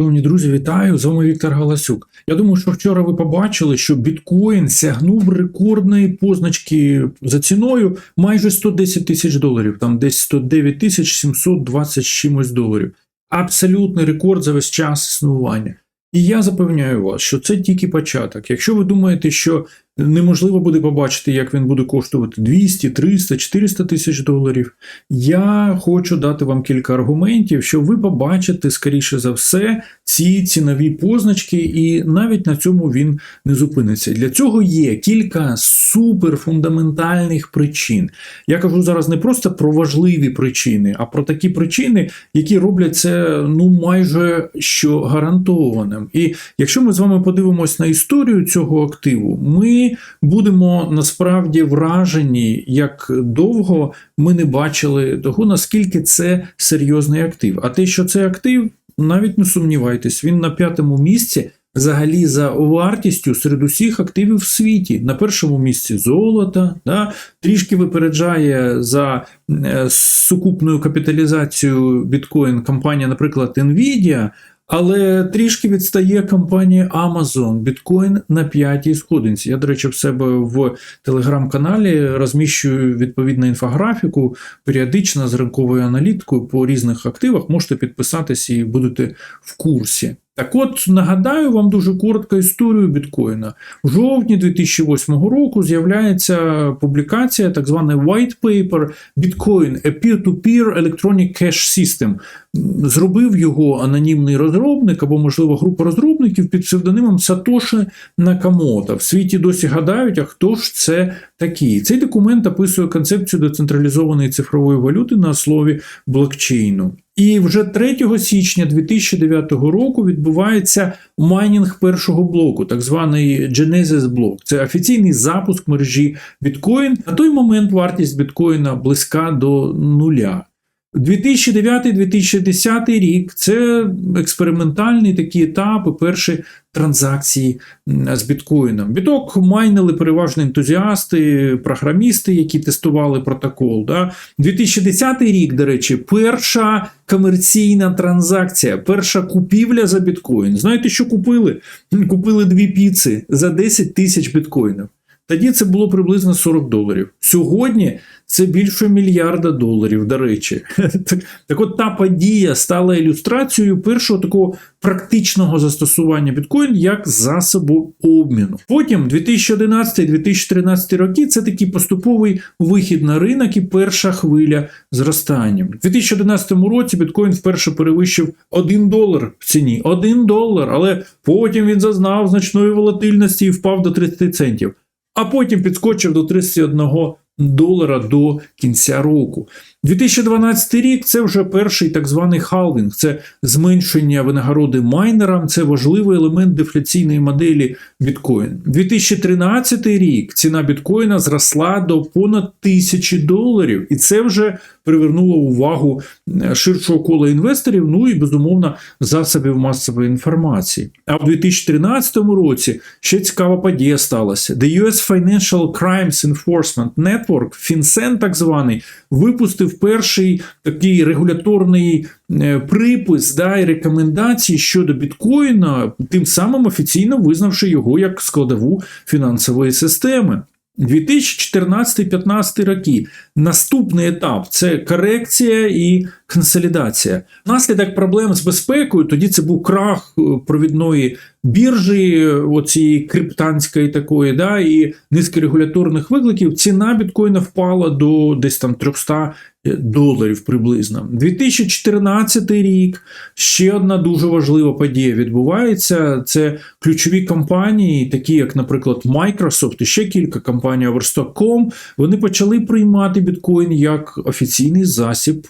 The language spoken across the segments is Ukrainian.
Шановні друзі, вітаю! З вами Віктор Галасюк. Я думаю, що вчора ви побачили, що біткоін сягнув рекордної позначки за ціною майже 110 тисяч доларів, там десь 109 тисяч 720 чимось доларів. Абсолютний рекорд за весь час існування. І я запевняю вас, що це тільки початок. Якщо ви думаєте, що неможливо буде побачити, як він буде коштувати 200, 300, 400 тисяч доларів, я хочу дати вам кілька аргументів, що ви побачите, скоріше за все, ці цінові позначки, і навіть на цьому він не зупиниться. Для цього є кілька суперфундаментальних причин. Я кажу зараз не просто про важливі причини, а про такі причини, які роблять це ну майже що гарантованим. І якщо ми з вами подивимось на історію цього активу, ми будемо насправді вражені, як довго ми не бачили того, наскільки це серйозний актив. А те, що це актив, навіть не сумнівайтесь, він на п'ятому місці. Взагалі за вартістю серед усіх активів в світі. На першому місці золото, да, трішки випереджає за е, сукупною капіталізацією біткоін компанія, наприклад, Nvidia, але трішки відстає компанія Amazon. Біткоін на п'ятій сходинці. Я, до речі, в себе в телеграм-каналі розміщую відповідну інфографіку періодично з ринковою аналіткою по різних активах. Можете підписатись і будете в курсі. Так от нагадаю вам дуже коротко історію біткоїна. У жовтні 2008 року з'являється публікація, так званий white paper Bitcoin a peer-to-peer electronic cash system. Зробив його анонімний розробник або, можливо, група розробників під псевдонимом Сатоші Накамото. В світі досі гадають, а хто ж це такий. Цей документ описує концепцію децентралізованої цифрової валюти на основі блокчейну. І вже 3 січня 2009 року відбувається майнінг першого блоку, так званий Genesis блок. Це офіційний запуск мережі біткоін. На той момент вартість біткоїна близька до нуля. 2009-2010 рік це експериментальні такі етапи, перші транзакції з біткоїном. Біток майнили переважно ентузіасти, програмісти, які тестували протокол. Да? 2010 рік, до речі, перша комерційна транзакція, перша купівля за біткоін. Знаєте, що купили? Купили дві піци за 10 тисяч біткоїнів. Тоді це було приблизно 40 доларів. Сьогодні це більше мільярда доларів, до речі. Так от та подія стала ілюстрацією першого такого практичного застосування біткоін як засобу обміну. Потім 2011-2013 роки це такий поступовий вихід на ринок і перша хвиля зростання. У 2011 році біткоін вперше перевищив 1 долар в ціні. 1 долар, але потім він зазнав значної волатильності і впав до 30 центів а потім підскочив до 31 долара до кінця року. 2012 рік це вже перший так званий халвінг, це зменшення винагороди майнерам, це важливий елемент дефляційної моделі біткоін. 2013 рік ціна біткоїна зросла до понад тисячі доларів, і це вже привернуло увагу е, ширшого кола інвесторів, ну і безумовно засобів масової інформації. А в 2013 році ще цікава подія сталася. The US Financial Crimes Enforcement Network, FinCEN так званий, випустив перший такий регуляторний е, припис да, і рекомендації щодо біткоїна, тим самим офіційно визнавши його як складову фінансової системи. 2014-15 роки наступний етап це корекція і консолідація. Наслідок проблем з безпекою тоді це був крах е, провідної біржі, оцієї криптанської такої, да, і низки регуляторних викликів. Ціна біткоїна впала до десь там 300 доларів приблизно. 2014 рік ще одна дуже важлива подія відбувається. Це ключові компанії, такі як, наприклад, Microsoft і ще кілька компаній Overstock.com, Вони почали приймати біткоін як офіційний засіб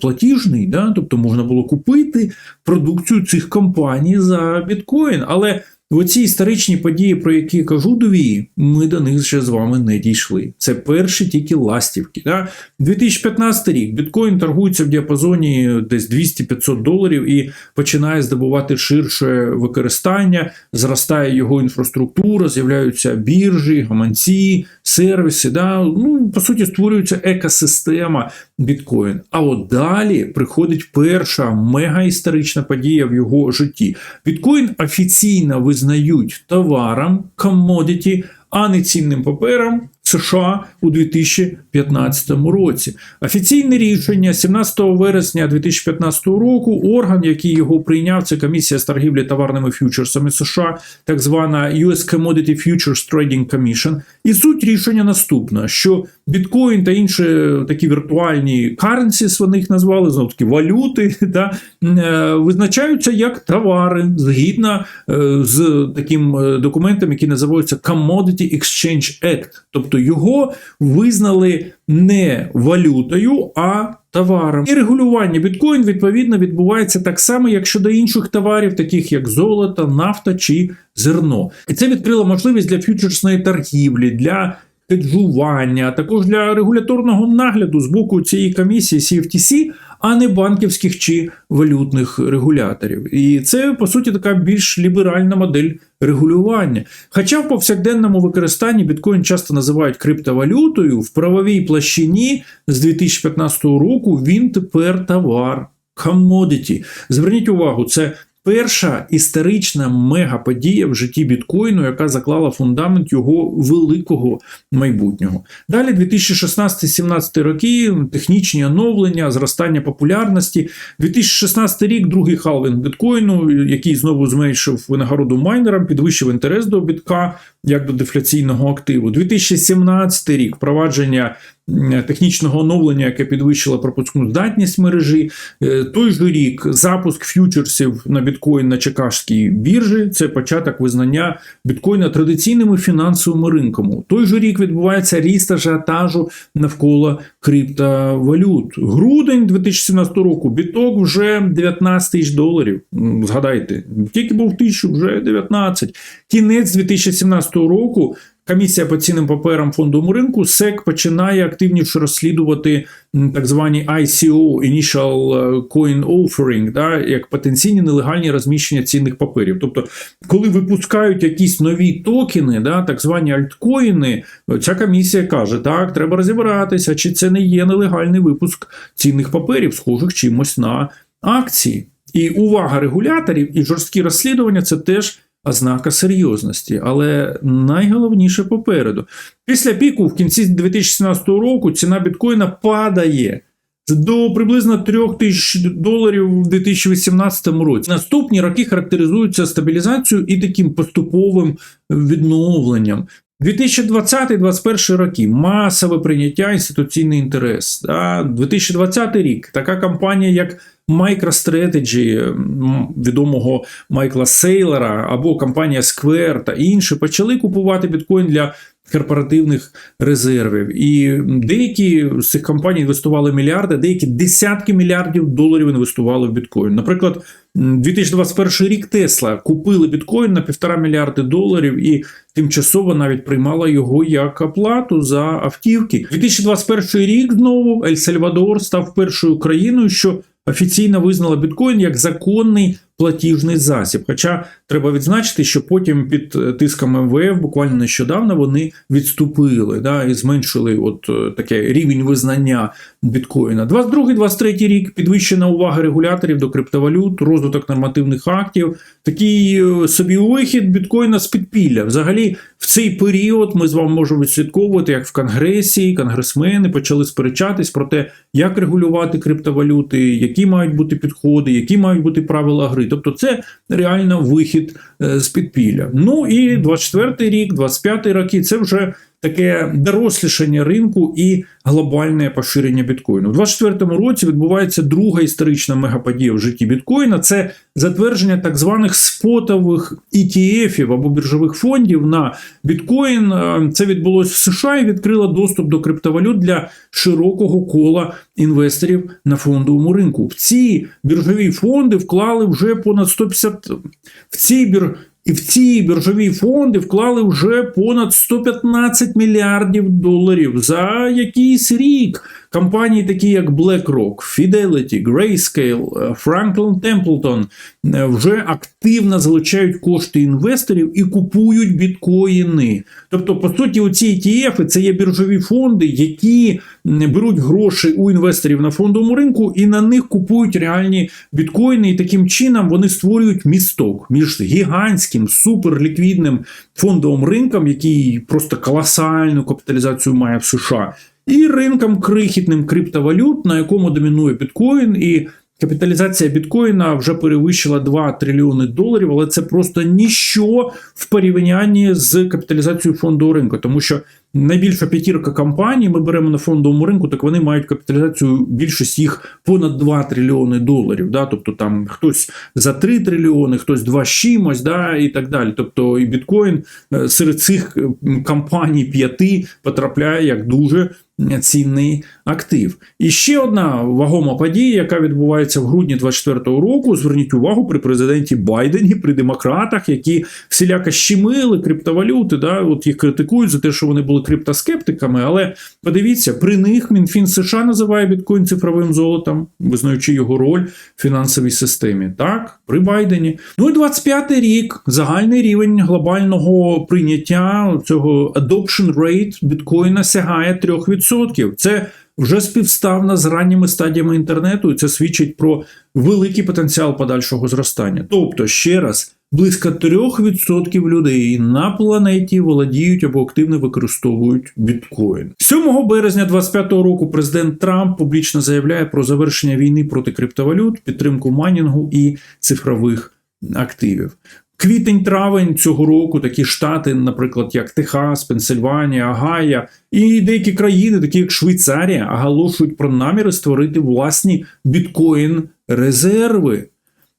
платіжний. Да? Тобто можна було купити продукцію цих компаній за біткоін. Але в оці історичні події, про які кажу дві, ми до них ще з вами не дійшли. Це перші тільки ластівки. Да? 2015 рік біткоін торгується в діапазоні десь 200-500 доларів і починає здобувати ширше використання, зростає його інфраструктура, з'являються біржі, гаманці, сервіси. Да? Ну, по суті, створюється екосистема біткоін. А от далі приходить перша мегаісторична подія в його житті. Біткоін офіційно визнають товаром, комодіті, а не цінним папером США у 2015 році. Офіційне рішення 17 вересня 2015 року. Орган, який його прийняв, це комісія з торгівлі товарними фьючерсами США, так звана US Commodity Futures Trading Commission. І суть рішення наступна: що біткоін та інші такі віртуальні currencies, вони їх назвали знову таки валюти, да, е, визначаються як товари згідно е, з таким е, документом, який називається Commodity Exchange Act. Тобто його визнали не валютою, а товаром. І регулювання біткоін відповідно відбувається так само, як щодо інших товарів, таких як золото, нафта чи зерно. І це відкрило можливість для фьючерсної торгівлі, для хеджування, а також для регуляторного нагляду з боку цієї комісії CFTC, а не банківських чи валютних регуляторів. І це, по суті, така більш ліберальна модель регулювання. Хоча в повсякденному використанні біткоін часто називають криптовалютою, в правовій площині з 2015 року він тепер товар. Commodity. Зверніть увагу, це перша історична мегаподія в житті біткоїну, яка заклала фундамент його великого майбутнього. Далі 2016-17 роки, технічні оновлення, зростання популярності. 2016 рік, другий халвінг біткоїну, який знову зменшив винагороду майнерам, підвищив інтерес до бітка як до дефляційного активу. 2017 рік впровадження технічного оновлення, яке підвищило пропускну здатність мережі. Е, той же рік запуск ф'ючерсів на біткоін на Чикагській біржі це початок визнання біткоїна традиційними фінансовими ринками. Той же рік відбувається ріст ажіотажу навколо криптовалют. Грудень 2017 року біток вже 19 тисяч доларів. Згадайте, тільки був тисячу, вже 19. Кінець 2017 року. Комісія по цінним паперам фондовому ринку СЕК починає активніше розслідувати так звані ICO Initial Coin Offering, да, як потенційні нелегальні розміщення цінних паперів. Тобто, коли випускають якісь нові токени, да, так звані альткоїни, ця комісія каже: так, треба розібратися, чи це не є нелегальний випуск цінних паперів, схожих чимось на акції. І увага регуляторів і жорсткі розслідування це теж ознака серйозності, але найголовніше попереду. Після піку в кінці 2017 року ціна біткоїна падає. До приблизно 3 тисяч доларів у 2018 році. Наступні роки характеризуються стабілізацією і таким поступовим відновленням. 2020-2021 роки масове прийняття інституційний інтерес. 2020 рік така компанія, як MicroStrategy, відомого Майкла Сейлера, або компанія Square та інші почали купувати біткоін для корпоративних резервів. І деякі з цих компаній інвестували мільярди, деякі десятки мільярдів доларів інвестували в біткоін. Наприклад, 2021 рік Тесла купили біткоін на півтора мільярди доларів і тимчасово навіть приймала його як оплату за автівки. 2021 рік знову Ель Сальвадор став першою країною, що офіційно визнала біткоін як законний платіжний засіб. Хоча треба відзначити, що потім під е, тиском МВФ буквально нещодавно вони відступили да, і зменшили от е, таке рівень визнання біткоїна. 22-23 рік підвищена увага регуляторів до криптовалют, розвиток нормативних актів, такий е, собі вихід біткоїна з підпілля. Взагалі, в цей період ми з вами можемо відслідковувати, як в Конгресі конгресмени почали сперечатись про те, як регулювати криптовалюти, які мають бути підходи, які мають бути правила гри. Тобто, це реально вихід е, з підпілля. Ну і 24 рік, 25 роки це вже таке дорослішання ринку і глобальне поширення біткоїну. У 2024 році відбувається друга історична мегаподія в житті біткоїна. Це затвердження так званих спотових ETF або біржових фондів на біткоін. Це відбулося в США і відкрило доступ до криптовалют для широкого кола інвесторів на фондовому ринку. В ці біржові фонди вклали вже понад 150 в ці бір І в ці біржові фонди вклали вже понад 115 мільярдів доларів за якийсь рік. Компанії, такі як BlackRock, Fidelity, Grayscale, Franklin Templeton е, вже активно залучають кошти інвесторів і купують біткоїни. Тобто, по суті, оці ETF – це є біржові фонди, які беруть гроші у інвесторів на фондовому ринку і на них купують реальні біткоїни. І таким чином вони створюють місток між гігантським суперліквідним фондовим ринком, який просто колосальну капіталізацію має в США, і ринком крихітним криптовалют, на якому домінує біткоін. і Капіталізація біткоїна вже перевищила 2 трильйони доларів, але це просто ніщо в порівнянні з капіталізацією фондового ринку, тому що найбільша п'ятірка компаній ми беремо на фондовому ринку, так вони мають капіталізацію більшість їх понад 2 трильйони доларів. Да? Тобто там хтось за 3 трильйони, хтось 2 з чимось, да? і так далі. Тобто і біткоін е, серед цих компаній п'яти потрапляє як дуже цінний актив. І ще одна вагома подія, яка відбувається в грудні 24-го року. Зверніть увагу при президенті Байдені, при демократах, які всіляко щемили криптовалюти. Да, от їх критикують за те, що вони були криптоскептиками. Але подивіться, при них Мінфін США називає біткоін цифровим золотом, визнаючи його роль в фінансовій системі. Так, при Байдені. Ну і 25-й рік загальний рівень глобального прийняття цього adoption rate біткоїна сягає 3%. Це вже співставна з ранніми стадіями інтернету, і це свідчить про великий потенціал подальшого зростання. Тобто, ще раз, близько 3% людей на планеті володіють або активно використовують біткоін. 7 березня 2025 року президент Трамп публічно заявляє про завершення війни проти криптовалют, підтримку майнінгу і цифрових активів. Квітень-травень цього року такі штати, наприклад, як Техас, Пенсильванія, Агая і деякі країни, такі як Швейцарія, оголошують про наміри створити власні біткоін-резерви.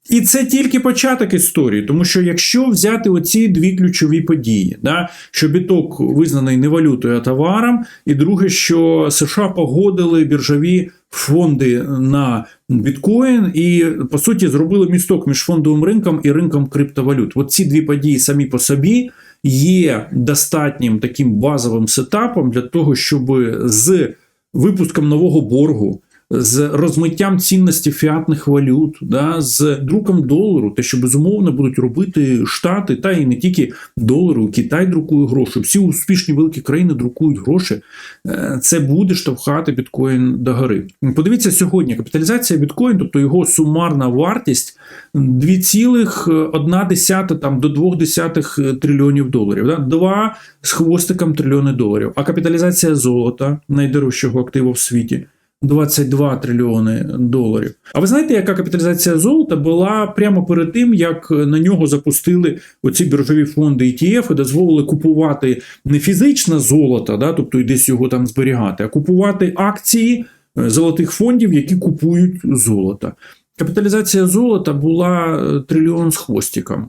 І це тільки початок історії, тому що якщо взяти оці дві ключові події, да, що біток визнаний не валютою, а товаром, і друге, що США погодили біржові фонди на біткоін, і по суті зробили місток між фондовим ринком і ринком криптовалют. От ці дві події самі по собі є достатнім таким базовим сетапом для того, щоб з випуском нового боргу з розмиттям цінності фіатних валют, да, з друком долару, те, що безумовно будуть робити Штати, та і не тільки долару, Китай друкує гроші. Всі успішні великі країни друкують гроші. Е, Це буде штовхати біткоін до гори. Подивіться сьогодні: капіталізація біткоін, тобто його сумарна вартість 2,1 там до 2,2 трильйонів доларів. Да? 2 з хвостиком трильйони доларів. А капіталізація золота, найдорожчого активу в світі. 22 трильйони доларів. А ви знаєте, яка капіталізація золота була прямо перед тим, як на нього запустили оці біржові фонди ETF і дозволили купувати не фізичне золото, да, тобто і десь його там зберігати, а купувати акції е, золотих фондів, які купують золото. Капіталізація золота була е, трильйон з хвостиком.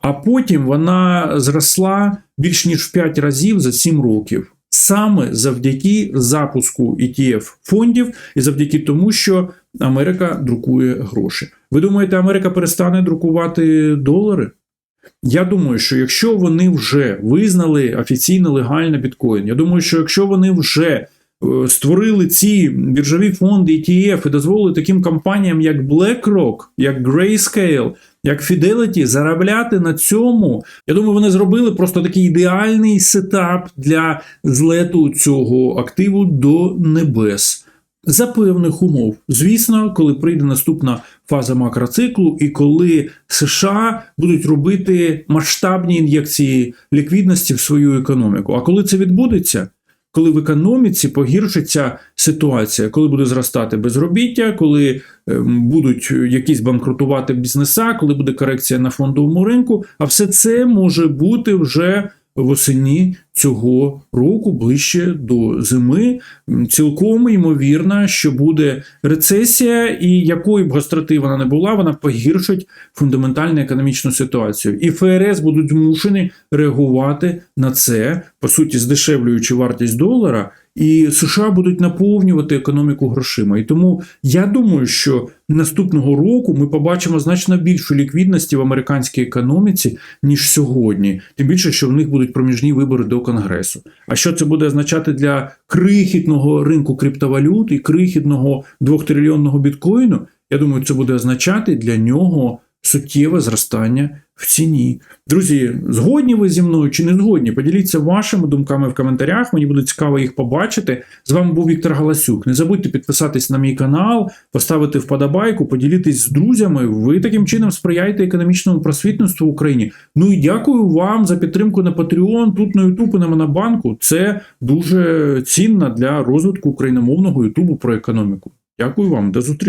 А потім вона зросла більш ніж в 5 разів за 7 років. Саме завдяки запуску ETF фондів і завдяки тому, що Америка друкує гроші. Ви думаєте, Америка перестане друкувати долари? Я думаю, що якщо вони вже визнали офіційно легально біткоін, я думаю, що якщо вони вже е, створили ці біржові фонди ETF і дозволили таким компаніям, як BlackRock, як Grayscale, як Fidelity заробляти на цьому. Я думаю, вони зробили просто такий ідеальний сетап для злету цього активу до небес. За певних умов, звісно, коли прийде наступна фаза макроциклу, і коли США будуть робити масштабні ін'єкції ліквідності в свою економіку. А коли це відбудеться? Коли в економіці погіршиться ситуація, коли буде зростати безробіття, коли ем, будуть якісь банкрутувати бізнеса, коли буде корекція на фондовому ринку, а все це може бути вже восені цього року, ближче до зими. Цілком ймовірно, що буде рецесія, і якої б гостроти вона не була, вона погіршить фундаментальну економічну ситуацію. І ФРС будуть змушені реагувати на це, по суті, здешевлюючи вартість долара і США будуть наповнювати економіку грошима. І тому я думаю, що наступного року ми побачимо значно більшу ліквідності в американській економіці, ніж сьогодні. Тим більше, що в них будуть проміжні вибори до Конгресу. А що це буде означати для крихітного ринку криптовалют і крихітного двохтрильйонного біткоїну? Я думаю, це буде означати для нього суттєве зростання в ціні. Друзі, згодні ви зі мною чи не згодні? Поділіться вашими думками в коментарях. Мені буде цікаво їх побачити. З вами був Віктор Галасюк. Не забудьте підписатись на мій канал, поставити вподобайку, поділитись з друзями. Ви таким чином сприяєте економічному просвітництву в Україні. Ну і дякую вам за підтримку на Patreon, тут на YouTube і на Монобанку. Це дуже цінно для розвитку україномовного Ютубу про економіку. Дякую вам, до зустрічі.